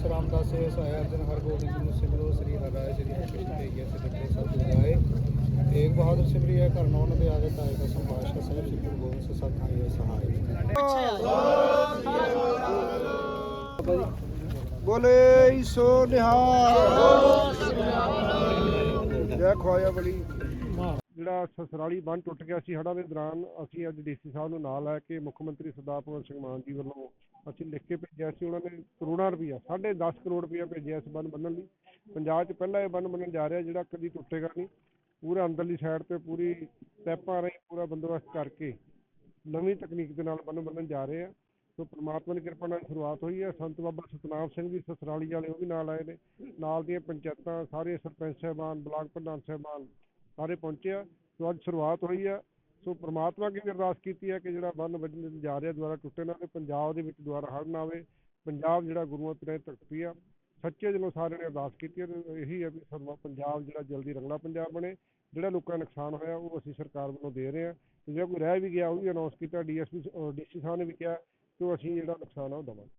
ਦਸ ਰਾਮਦਾਸ ਸਹਾਇ ਅਰਜਨ ਹਰਗੋਬਿੰਦ ਜੀ ਨੂੰ ਸਿਮਰੋ, ਸ੍ਰੀ ਹਰਿ ਸ੍ਰੀ ਹਰਿ ਭੇਗੇ ਸਿੱਖੇ ਸਭ ਜਾਏ। ਤੇਗ ਬਹਾਦਰ ਸਿਮਰੀ ਹੈ ਕਰਨਾ ਉਹਨਾਂ ਦੇ ਆਗੇ ਤਾਏ ਸੰਭਾਸ਼ਾ ਸਾਹਿਬ, ਸ੍ਰੀ ਗੁਰੂ ਗੋਬਿੰਦ ਸਿੰਘ ਸਾਹਿਬ ਆਏ ਸਹਾਇ ਬੋਲੇ ਸੋ ਨਿਹਾਲ। ਜੈ ਖੋਇਆ ਬਲੀ। ਜਿਹੜਾ ਸਸਰਾਲੀ ਬੰਨ ਟੁੱਟ ਗਿਆ ਸੀ ਹੜਾ ਦੇ ਦੌਰਾਨ, ਅਸੀਂ ਅੱਜ ਡੀਸੀ ਸਾਹਿਬ ਨੂੰ ਨਾਲ ਲੈ ਕੇ ਮੁੱਖ ਮੰਤਰੀ ਸਰਦਾਰ ਭਗਵੰਤ ਸਿੰਘ ਮਾਨ ਜੀ ਵੱਲੋਂ ਅਸੀਂ ਲਿਖ ਕੇ ਭੇਜਿਆ ਸੀ, ਉਹਨਾਂ ਨੇ ਕਰੋੜਾਂ ਰੁਪਈਆ 10.5 ਕਰੋੜ ਰੁਪਈਆ ਭੇਜਿਆ ਇਸ ਬੰਨ ਬੰਨਣ ਲਈ। ਪੰਜਾਬ 'ਚ ਪਹਿਲਾ ਇਹ ਬੰਨ ਬੰਨਣ ਜਾ ਰਿਹਾ, ਜਿਹੜਾ ਕਦੀ ਟੁੱਟੇਗਾ ਨਹੀਂ। ਪੂਰਾ ਅੰਦਰਲੀ ਸਾਈਡ ਤੇ ਪੂਰੀ ਪੈਪਾਂ ਰਾਹੀਂ ਪੂਰਾ ਬੰਦੋਬਸਤ ਕਰਕੇ ਨਵੀਂ ਤਕਨੀਕ ਦੇ ਨਾਲ ਬੰਨ ਬੰਨਣ ਜਾ ਰਹੇ ਆ। ਸੋ ਪ੍ਰਮਾਤਮਾ ਦੀ ਕਿਰਪਾ ਨਾਲ ਸ਼ੁਰੂਆਤ ਹੋਈ ਹੈ। ਸੰਤ ਬਾਬਾ ਸਤਨਾਮ ਸਿੰਘ ਜੀ, ਸਸਰਾਲੀ ਵਾਲੇ ਉਹ ਵੀ ਨਾਲ ਆਏ ਨੇ। ਨਾਲ ਦੀਆਂ ਪੰਚਾਇਤਾਂ, ਸਾਰੇ ਸਰਪੰਚ ਸਾਹਿਬਾਨ, ਬਲਾਕ ਪ੍ਰਧਾਨ ਸਾਹਿਬਾਨ ਸਾਰੇ ਪਹੁੰਚੇ ਆ। ਸੋ ਅੱਜ ਸ਼ੁਰੂਆਤ ਹੋਈ ਆ। ਸੋ ਪ੍ਰਮਾਤਮਾ ਅੱਗੇ ਵੀ ਅਰਦਾਸ ਕੀਤੀ ਹੈ ਕਿ ਜਿਹੜਾ ਬੰਨ ਵੱਜਣ ਜਾ ਰਿਹਾ, ਦੁਆਰਾ ਟੁੱਟੇ ਨਾ ਤੇ ਪੰਜਾਬ ਦੇ ਵਿੱਚ ਦੁਆਰਾ ਹੜ੍ਹ ਨਾ ਆਵੇ, ਪੰਜਾਬ ਜਿਹੜਾ ਗੁਰੂਆਂ ਤੇ ਤਖਤੀ ਆ, ਸੱਚੇ ਦਿਲੋਂ ਸਾਰਿਆਂ ਨੇ ਅਰਦਾਸ ਕੀਤੀ ਹੈ ਤੇ ਇਹੀ ਹੈ ਵੀ ਸਰਵਾ ਪੰਜਾਬ ਜਿਹੜਾ ਜਲਦੀ ਰੰਗਲਾ ਪੰਜਾਬ ਬਣੇ, ਜਿਹੜਾ ਲੋਕਾਂ ਦਾ ਨੁਕਸਾਨ ਹੋਇਆ ਉਹ ਅਸੀਂ ਸਰਕਾਰ ਵੱਲੋਂ ਦੇ ਰਹੇ ਹਾਂ। ਤੇ ਜਿਹੜਾ ਕੋਈ ਰਹਿ ਵੀ ਗਿਆ, ਉਹ ਵੀ ਅਨਾਉਂਸ ਕੀਤਾ, ਡੀਐਸਪੀ, ਡੀਸੀ ਸਾਹਿਬ ਨੇ ਵੀ ਕਿਹਾ ਕਿ ਉਹ ਅਸੀਂ ਜਿਹੜਾ ਨੁਕਸਾਨ ਆ ਉਹ ਦੇਵਾਂਗੇ।